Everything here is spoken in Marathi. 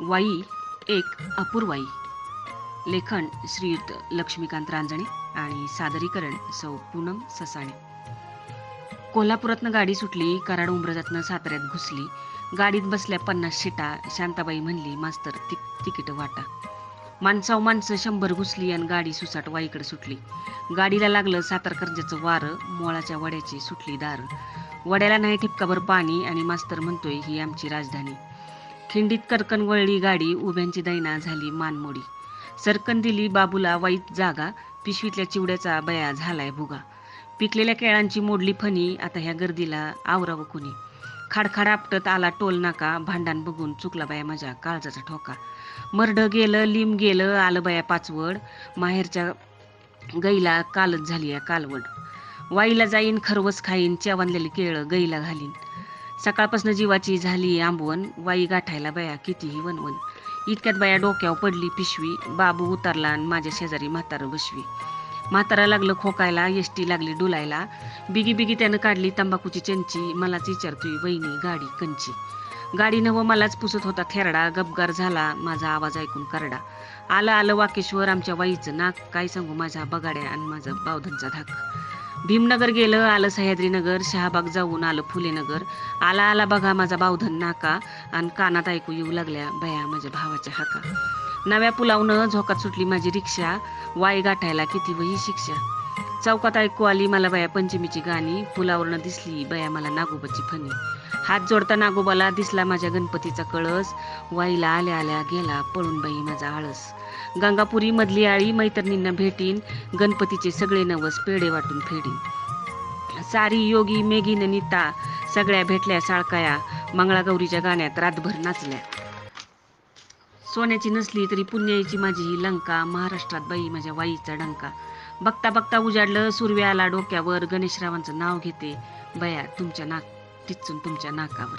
वाई एक अपूर्वाई. लेखन श्रीयुत लक्ष्मीकांत रांजणे आणि सादरीकरण सौ पूनम ससाणे. कोल्हापुरातनं गाडी सुटली कराड उमरजातनं साताऱ्यात घुसली. गाडीत बसल्या पन्नास शिटा शांताबाई म्हणली मास्तर तिक तिकीट वाटा. माणसाव माणसं शंभर घुसली आणि गाडी सुसाट वाईकडे सुटली. गाडीला लागलं सातारकर्जाचं वारं मोळाच्या वड्याची सुटली दार. वड्याला नाही ठिपकाभर पाणी आणि मास्तर म्हणतोय ही आमची राजधानी. खिंडीत करकन वळली गाडी उभ्यांची दैना झाली मानमोडी. सरकन दिली बाबूला वाईट जागा पिशवीतल्या चिवड्याचा बया झालाय भुगा. पिकलेल्या केळांची मोडली फणी आता ह्या गर्दीला आवरावं कुणी? खाडखाड आपटत आला टोल नाका भांडण बघून चुकला बाया माझ्या काळजाचा ठोका. मरड गेलं लिम गेलं आलं बाया पाचवड माहेरच्या गईला कालच झाली या कालवड. वाईला जाईन खरवस खाईन च्यावानलेली केळं गईला घालीन. सकाळपासून जीवाची झाली आंबवण वाई गाठायला बया कितीही वनवन इतक्यात बाया डोक्यावर पडली पिशवी बाबू उतरला आणि माझ्या शेजारी म्हातारं बसवी. म्हातारा लागलं खोकायला एसटी लागली डुलायला. बिगी बिगी त्यानं काढली तंबाखूची चंची मलाच विचारतोय वहिनी गाडी कंची गाडी नवं मलाच पुसत होता थेरडा गबगार झाला माझा आवाज ऐकून करडा. आलं आलं वाकेश्वर आमच्या वाईचं नाक काय सांगू माझ्या बगाड्या आणि माझा बावधनचा धाक. भीमनगर गेलं आलं सह्याद्रीनगर शहाबाग जाऊन आलं फुलेनगर आला आला बघा माझा बावधन नाका आणि कानात ऐकू येऊ लागल्या बया माझ्या भावाच्या हाका. नव्या पुलावनं झोकात सुटली माझी रिक्षा वाई गाठायला किती वही शिक्षा. चौकात ऐकू आली मला बया पंचमीची गाणी पुलावरनं दिसली बया मला नागोबाची फणी. हात जोडता नागोबाला दिसला माझ्या गणपतीचा कळस वाईला आल्या आल्या गेला पळून बाई माझा आळस. गंगापुरी मधली आळी मैत्रिणींना भेटीन गणपतीचे सगळे नवस पेढे वाटून फेडीन. सारी योगी मेघीन नीता सगळ्या भेटल्या साळकाया मंगळागौरीच्या गाण्यात रातभर नाचल्या. सोन्याची नसली तरी पुण्याची माझी ही लंका महाराष्ट्रात बाई माझ्या वाईचा डंका. बघता बघता उजाडलं सूर्य आला डोक्यावर गणेशरावांचं नाव घेते बया तुमच्या नाक टिचून तुमच्या नाकावर.